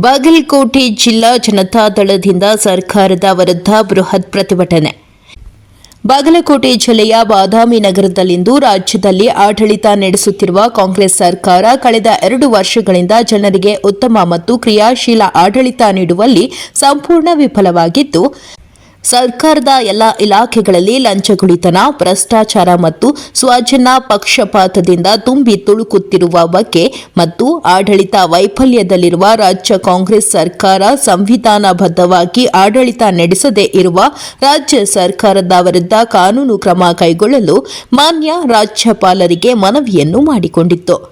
ಬಾಗಲಕೋಟೆ ಜಿಲ್ಲಾ ಜನತಾದಳದಿಂದ ಸರ್ಕಾರದ ವಿರುದ್ಧ ಬೃಹತ್ ಪ್ರತಿಭಟನೆ. ಬಾಗಲಕೋಟೆ ಜಿಲ್ಲೆಯ ಬಾದಾಮಿ ನಗರದಲ್ಲಿಂದು ರಾಜ್ಯದಲ್ಲಿ ಆಡಳಿತ ನಡೆಸುತ್ತಿರುವ ಕಾಂಗ್ರೆಸ್ ಸರ್ಕಾರ ಕಳೆದ ಎರಡು ವರ್ಷಗಳಿಂದ ಜನರಿಗೆ ಉತ್ತಮ ಮತ್ತು ಕ್ರಿಯಾಶೀಲ ಆಡಳಿತ ನೀಡುವಲ್ಲಿ ಸಂಪೂರ್ಣ ವಿಫಲವಾಗಿದ್ದು ಸರ್ಕಾರದ ಎಲ್ಲ ಇಲಾಖೆಗಳಲ್ಲಿ ಲಂಚಗುಳಿತನ ಭ್ರಷ್ಟಾಚಾರ ಮತ್ತು ಸ್ವಜನ ಪಕ್ಷಪಾತದಿಂದ ತುಂಬಿ ತುಳುಕುತ್ತಿರುವ ಬಗ್ಗೆ ಮತ್ತು ಆಡಳಿತ ವೈಫಲ್ಯದಲ್ಲಿರುವ ರಾಜ್ಯ ಕಾಂಗ್ರೆಸ್ ಸರ್ಕಾರ ಸಂವಿಧಾನಬದ್ಧವಾಗಿ ಆಡಳಿತ ನಡೆಸದೇ ಇರುವ ರಾಜ್ಯ ಸರ್ಕಾರದ ವಿರುದ್ಧ ಕಾನೂನು ಕ್ರಮ ಕೈಗೊಳ್ಳಲು ಮಾನ್ಯ ರಾಜ್ಯಪಾಲರಿಗೆ ಮನವಿಯನ್ನು ಮಾಡಿಕೊಂಡಿತ್ತು.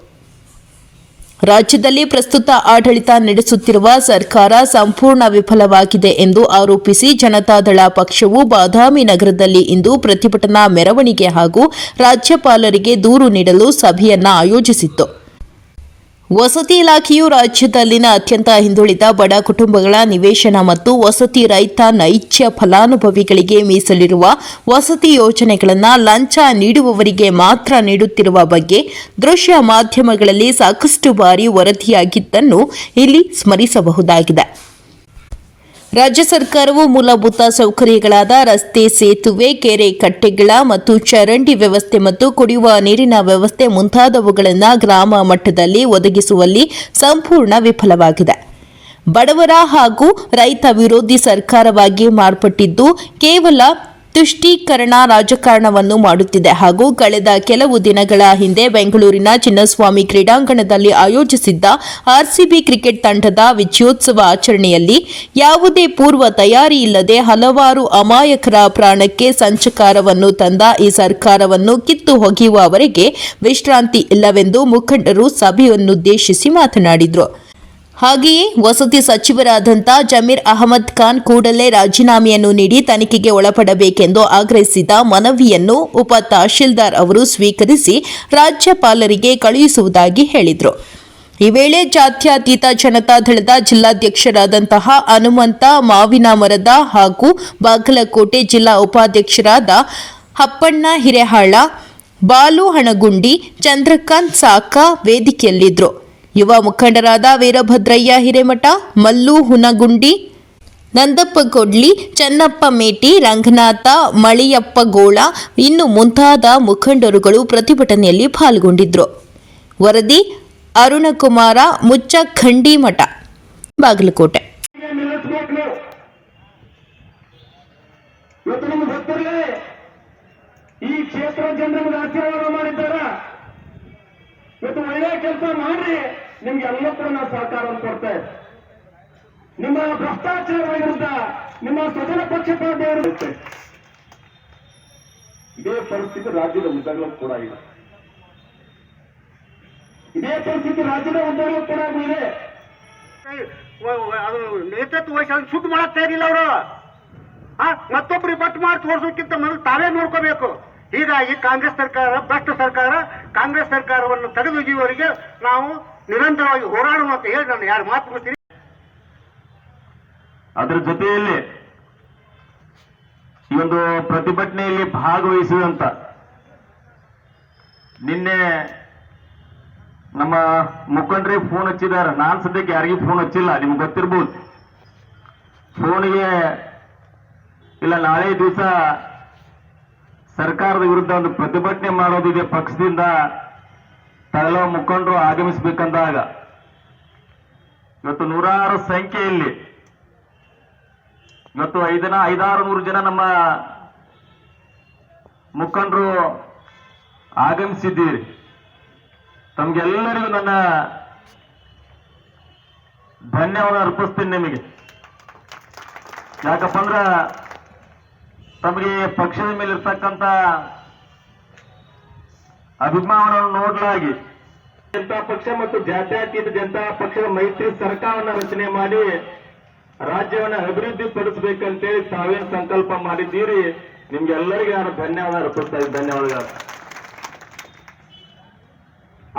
ರಾಜ್ಯದಲ್ಲಿ ಪ್ರಸ್ತುತ ಆಡಳಿತ ನಡೆಸುತ್ತಿರುವ ಸರ್ಕಾರ ಸಂಪೂರ್ಣ ವಿಫಲವಾಗಿದೆ ಎಂದು ಆರೋಪಿಸಿ ಜನತಾದಳ ಪಕ್ಷವು ಬಾದಾಮಿ ನಗರದಲ್ಲಿ ಇಂದು ಪ್ರತಿಭಟನಾ ಮೆರವಣಿಗೆ ಹಾಗೂ ರಾಜ್ಯಪಾಲರಿಗೆ ದೂರು ನೀಡಲು ಸಭೆಯನ್ನು ಆಯೋಜಿಸಿತ್ತು. ವಸತಿ ಇಲಾಖೆಯು ರಾಜ್ಯದಲ್ಲಿನ ಅತ್ಯಂತ ಹಿಂದುಳಿದ ಬಡ ಕುಟುಂಬಗಳ ನಿವೇಶನ ಮತ್ತು ವಸತಿ ರಹಿತ ನೈಜ ಫಲಾನುಭವಿಗಳಿಗೆ ಮೀಸಲಿರುವ ವಸತಿ ಯೋಜನೆಗಳನ್ನು ಲಂಚ ನೀಡುವವರಿಗೆ ಮಾತ್ರ ನೀಡುತ್ತಿರುವ ಬಗ್ಗೆ ದೃಶ್ಯ ಮಾಧ್ಯಮಗಳಲ್ಲಿ ಸಾಕಷ್ಟು ಬಾರಿ ವರದಿಯಾಗಿದ್ದನ್ನು ಇಲ್ಲಿ ಸ್ಮರಿಸಬಹುದಾಗಿದೆ. ರಾಜ್ಯ ಸರ್ಕಾರವು ಮೂಲಭೂತ ಸೌಕರ್ಯಗಳಾದ ರಸ್ತೆ, ಸೇತುವೆ, ಕೆರೆ, ಕಟ್ಟೆಗಳ ಮತ್ತು ಚರಂಡಿ ವ್ಯವಸ್ಥೆ ಮತ್ತು ಕುಡಿಯುವ ನೀರಿನ ವ್ಯವಸ್ಥೆ ಮುಂತಾದವುಗಳನ್ನು ಗ್ರಾಮ ಮಟ್ಟದಲ್ಲಿ ಒದಗಿಸುವಲ್ಲಿ ಸಂಪೂರ್ಣ ವಿಫಲವಾಗಿದೆ. ಬಡವರ ಹಾಗೂ ರೈತ ವಿರೋಧಿ ಸರ್ಕಾರವಾಗಿ ಮಾರ್ಪಟ್ಟಿದ್ದು ಕೇವಲ ತುಷ್ಟೀಕರಣ ರಾಜಕಾರಣವನ್ನು ಮಾಡುತ್ತಿದೆ ಹಾಗೂ ಕಳೆದ ಕೆಲವು ದಿನಗಳ ಹಿಂದೆ ಬೆಂಗಳೂರಿನ ಚಿನ್ನಸ್ವಾಮಿ ಕ್ರೀಡಾಂಗಣದಲ್ಲಿ ಆಯೋಜಿಸಿದ್ದ ಆರ್ಸಿಬಿ ಕ್ರಿಕೆಟ್ ತಂಡದ ವಿಜಯೋತ್ಸವ ಆಚರಣೆಯಲ್ಲಿ ಯಾವುದೇ ಪೂರ್ವ ತಯಾರಿ ಇಲ್ಲದೆ ಹಲವಾರು ಅಮಾಯಕರ ಪ್ರಾಣಕ್ಕೆ ಸಂಚಕಾರವನ್ನು ತಂದ ಈ ಸರ್ಕಾರವನ್ನು ಕಿತ್ತು ಹೊಗೆಯುವವರೆಗೆ ವಿಶ್ರಾಂತಿ ಇಲ್ಲವೆಂದು ಮುಖಂಡರು ಸಭೆಯನ್ನುದ್ದೇಶಿಸಿ ಮಾತನಾಡಿದರು. ಹಾಗೆಯೇ ವಸತಿ ಸಚಿವರಾದಂಥ ಜಮೀರ್ ಅಹಮದ್ ಖಾನ್ ಕೂಡಲೇ ರಾಜೀನಾಮೆಯನ್ನು ನೀಡಿ ತನಿಖೆಗೆ ಒಳಪಡಬೇಕೆಂದು ಆಗ್ರಹಿಸಿದ ಮನವಿಯನ್ನು ಉಪ ತಹಶೀಲ್ದಾರ್ ಅವರು ಸ್ವೀಕರಿಸಿ ರಾಜ್ಯಪಾಲರಿಗೆ ಕಳುಹಿಸುವುದಾಗಿ ಹೇಳಿದರು. ಈ ವೇಳೆ ಜಾತ್ಯತೀತ ಜನತಾದಳದ ಜಿಲ್ಲಾಧ್ಯಕ್ಷರಾದಂತಹ ಹನುಮಂತ ಮಾವಿನ ಮರದ ಹಾಗೂ ಬಾಗಲಕೋಟೆ ಜಿಲ್ಲಾ ಉಪಾಧ್ಯಕ್ಷರಾದ ಹಪ್ಪಣ್ಣ ಹಿರೇಹಾಳ, ಬಾಲು ಹಣಗುಂಡಿ, ಚಂದ್ರಕಾಂತ್ ಸಾಕ ವೇದಿಕೆಯಲ್ಲಿದ್ದರು ಯುವ ಮುಖಂಡರಾದ ವೀರಭದ್ರಯ್ಯ ಹಿರೇಮಠ, ಮಲ್ಲು ಹುನಗುಂಡಿ, ನಂದಪ್ಪ ಕೊಡ್ಲಿ, ಚನ್ನಪ್ಪ ಮೇಟಿ, ರಂಗನಾಥ, ಮಳಿಯಪ್ಪ ಗೋಳ ಇನ್ನು ಮುಂತಾದ ಮುಖಂಡರುಗಳು ಪ್ರತಿಭಟನೆಯಲ್ಲಿ ಪಾಲ್ಗೊಂಡಿದ್ರು. ವರದಿ ಅರುಣಕುಮಾರ ಮುಚ್ಚ ಖಂಡಿಮಠ ಬಾಗಲಕೋಟೆ ನಿಲ್ಲಿಸ್ಬೇಕು ನೀವು ಇವತ್ತು ನಿಮ್ಗೆ ಗೊತ್ತಿರಲಿ ಈ ಕ್ಷೇತ್ರ ಜನರು ನಿಮ್ಗೆ ಆಶೀರ್ವಾದ ಮಾಡಿದ್ದಾರ ಇವತ್ತು ಒಳ್ಳೆಯ ಕೆಲಸ ಮಾಡ್ರಿ ನಿಮ್ಗೆ ಎಲ್ಲ ಕೂಡ ನಾವು ಸಹಕಾರವನ್ನು ಕೊಡ್ತೇವೆ. ನಿಮ್ಮ ಭ್ರಷ್ಟಾಚಾರ ವಿರುದ್ಧ, ನಿಮ್ಮ ಸ್ವಜನ ಪಕ್ಷಪಾತ ಇರುತ್ತೆ ಇದೇ ಪರಿಸ್ಥಿತಿ ರಾಜ್ಯದ ಉದ್ದಗಳು ಕೂಡ ಇದೆ. ಇದೇ ಪರಿಸ್ಥಿತಿ ರಾಜ್ಯದ ಉದ್ದಗಳು ಕೂಡ ಇದೆ ಅದು ನೇತೃತ್ವ ವಹಿಸಿ ಶುದ್ಧ ಮಾಡಕ್ ತಯಾರಿಲ್ಲ ಅವರು. ಮತ್ತೊಬ್ರಿಗೆ ಬಟ್ ಮಾಡಿ ತೋರಿಸೋಕ್ಕಿಂತ ಮೊದಲು ತಾವೇ ನೋಡ್ಕೋಬೇಕು. ಹೀಗಾಗಿ ಕಾಂಗ್ರೆಸ್ ಸರ್ಕಾರ, ಭ್ರಷ್ಟ ಸರ್ಕಾರ, ಕಾಂಗ್ರೆಸ್ ಸರ್ಕಾರವನ್ನು ತೆಗೆದೊಗೆಯುವವರಿಗೆ ನಾವು ನಿರಂತರವಾಗಿ ಹೋರಾಡುವ ಅಂತ ಹೇಳಿ ನಾನು ಯಾರು ಮಾತು ಕೊಡ್ತೀನಿ ಅದರ ಜೊತೆಯಲ್ಲಿ ಈ ಒಂದು ಪ್ರತಿಭಟನೆಯಲ್ಲಿ ಭಾಗವಹಿಸಿದಂತ ನಿನ್ನೆ ನಮ್ಮ ಮುಖಂಡರಿಗೆ ಫೋನ್ ಹಚ್ಚಿದ್ದಾರೆ. ನಾನು ಸದ್ಯಕ್ಕೆ ಯಾರಿಗೂ ಫೋನ್ ಹಚ್ಚಿಲ್ಲ. ನಿಮ್ಗೆ ಗೊತ್ತಿರ್ಬೋದು. ಫೋನಿಗೆ ಇಲ್ಲ, ನಾಳೆ ದಿವಸ ಸರ್ಕಾರದ ವಿರುದ್ಧ ಒಂದು ಪ್ರತಿಭಟನೆ ಮಾಡೋದಿದೆ ಪಕ್ಷದಿಂದ ತಗಲ ಮುಖಂಡರು ಆಗಮಿಸಬೇಕಂದಾಗ ಇವತ್ತು ನೂರಾರು ಸಂಖ್ಯೆಯಲ್ಲಿ ಇವತ್ತು ಐದನ ಐದಾರು ನೂರು ಜನ ನಮ್ಮ ಮುಖಂಡರು ಆಗಮಿಸಿದ್ದೀರಿ. ತಮ್ಗೆಲ್ಲರಿಗೂ ನನ್ನ ಧನ್ಯವಾದ ಅರ್ಪಿಸ್ತೀನಿ ನಿಮಗೆ. ಯಾಕಪ್ಪ ಅಂದ್ರ ತಮಗೆ ಪಕ್ಷದ ಮೇಲೆ ಇರ್ತಕ್ಕಂಥ ಅಭಿಮಾನವನ್ನು ನೋಡಲಾಗಿ. ಜನತಾ ಪಕ್ಷ ಮತ್ತು ಜಾತ್ಯತೀತ ಜನತಾ ಪಕ್ಷದ ಮೈತ್ರಿ ಸರ್ಕಾರವನ್ನು ರಚನೆ ಮಾಡಿ ರಾಜ್ಯವನ್ನ ಅಭಿವೃದ್ಧಿ ಪಡಿಸಬೇಕಂತೇಳಿ ತಾವೇನು ಸಂಕಲ್ಪ ಮಾಡಿದ್ದೀರಿ? ನಿಮ್ಗೆಲ್ಲರಿಗೂ ನಾನು ಧನ್ಯವಾದ ಅರ್ಪಿಸ್ತಾ ಇದ್ದೀನಿ ಧನ್ಯವಾದಗಳು.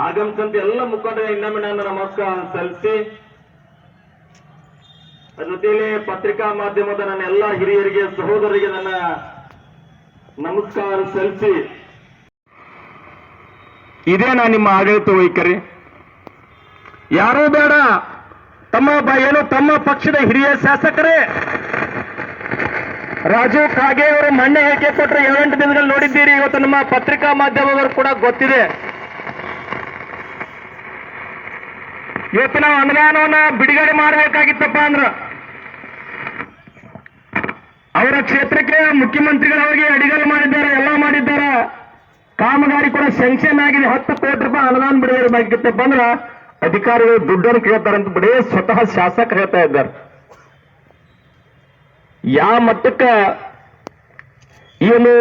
ಆಗಮಿಸಂತ ಎಲ್ಲ ಮುಖಂಡರಿಗೆ ಇನ್ನೊಮ್ಮೆ ನಾನು ನಮಸ್ಕಾರ ಸಲ್ಲಿಸಿ. ಜೊತೆಯಲ್ಲಿ ಪತ್ರಿಕಾ ಮಾಧ್ಯಮದ ನನ್ನ ಎಲ್ಲ ಹಿರಿಯರಿಗೆ, ಸಹೋದರರಿಗೆ ನನ್ನ ನಮಸ್ಕಾರ ಸಲ್ಲಿಸಿ. ಇದೇನಾ ನಿಮ್ಮ ಆಡಳಿತ ವೈಖರಿ. ಯಾರೂ ಬೇಡ. ತಮ್ಮ ಏನು ತಮ್ಮ ಪಕ್ಷದ ಹಿರಿಯ ಶಾಸಕರೇ. ರಾಜೀವ್ ಖಾಗೆ ಅವರು ಮಣ್ಣೆ ಹೇಳಿಕೆ ಕೊಟ್ಟರೆ ಏಳೆಂಟು ದಿನಗಳು ನೋಡಿದ್ದೀರಿ? ಇವತ್ತು ನಮ್ಮ ಪತ್ರಿಕಾ ಮಾಧ್ಯಮದವರು ಕೂಡ ಗೊತ್ತಿದೆ. ಇವತ್ತು ನಾವು ಅನುದಾನವನ್ನ ಬಿಡುಗಡೆ ಮಾಡಬೇಕಾಗಿತ್ತಪ್ಪ ಅಂದ್ರ. ಅವರ ಕ್ಷೇತ್ರಕ್ಕೆ ಮುಖ್ಯಮಂತ್ರಿಗಳು ಹೋಗಿ ಅಡಿಗಲ್ ಮಾಡಿದ್ದಾರೆ, ಎಲ್ಲ ಮಾಡಿದ್ದಾರೆ. ಕಾಮಗಾರಿ ಕೂಡ ಸೆಂಕ್ಷನ್ ಆಗಿದೆ. ಹತ್ತು ಕೋಟಿ ರೂಪಾಯಿ ಅನುದಾನ ಬಿಡುಗಡೆ ಬೇಕಿತ್ತಪ್ಪ ಬಂದ್ರೆ ಅಧಿಕಾರಿಗಳು ದುಡ್ಡನ್ನು ಕೇಳ್ತಾರಂತ ಬಿಡೇ ಸ್ವತಃ ಶಾಸಕ ಹೇಳ್ತಾ ಇದ್ದಾರೆ. ಯಾವ ಮಟ್ಟಕ್ಕ ಏನು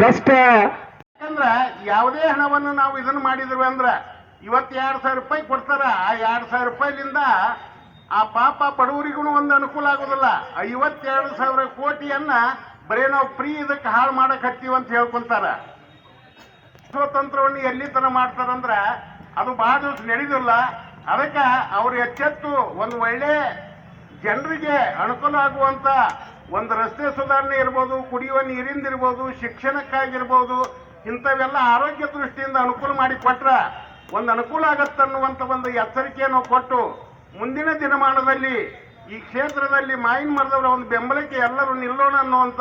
ಬೆಸ್ಟ್ ಯಾಕಂದ್ರ ಯಾವುದೇ ಹಣವನ್ನು ನಾವು ಇದನ್ನ ಮಾಡಿದ್ವಿ ಅಂದ್ರ ಇವತ್ತು ಎರಡ್ ಸಾವಿರ ರೂಪಾಯಿ ಕೊಡ್ತಾರ. ಆ ಎರಡ್ ಸಾವಿರ ರೂಪಾಯಿಲಿಂದ ಆ ಪಾಪ ಬಡವರಿಗೂ ಒಂದು ಅನುಕೂಲ ಆಗೋದಿಲ್ಲ. ಐವತ್ತೆರಡು ಸಾವಿರ ಕೋಟಿಯನ್ನ ಬರೀ ನಾವು ಫ್ರೀ ಇದಕ್ಕೆ ಹಾಳು ಮಾಡಕ್ ಹತ್ತೀವಿ ಅಂತ ಹೇಳ್ಕೊಂತಾರ. ಸ್ವತಂತ್ರವನ್ನು ಎಲ್ಲಿ ತನ ಮಾಡ್ತಾರಂದ್ರ ಅದು ಬಹಳ ದಿವಸ ನಡೆದಿಲ್ಲ. ಅದಕ್ಕೆ ಅವ್ರು ಎಚ್ಚೆತ್ತು ಒಂದು ಒಳ್ಳೆ ಜನರಿಗೆ ಅನುಕೂಲ ಆಗುವಂತ ಒಂದು ರಸ್ತೆ ಸುಧಾರಣೆ ಇರ್ಬೋದು, ಕುಡಿಯುವ ನೀರಿಂದ ಇರ್ಬೋದು, ಶಿಕ್ಷಣಕ್ಕಾಗಿರ್ಬೋದು, ಇಂಥವೆಲ್ಲ ಆರೋಗ್ಯ ದೃಷ್ಟಿಯಿಂದ ಅನುಕೂಲ ಮಾಡಿ ಕೊಟ್ರ ಒಂದು ಅನುಕೂಲ ಆಗತ್ತನ್ನುವಂತ ಒಂದು ಎಚ್ಚರಿಕೆಯನ್ನು ಕೊಟ್ಟು ಮುಂದಿನ ದಿನಮಾನದಲ್ಲಿ ಈ ಕ್ಷೇತ್ರದಲ್ಲಿ ಮಾಯಿನ್ ಮರದವರ ಒಂದು ಬೆಂಬಲಕ್ಕೆ ಎಲ್ಲರೂ ನಿಲ್ಲೋಣ ಅನ್ನುವಂಥ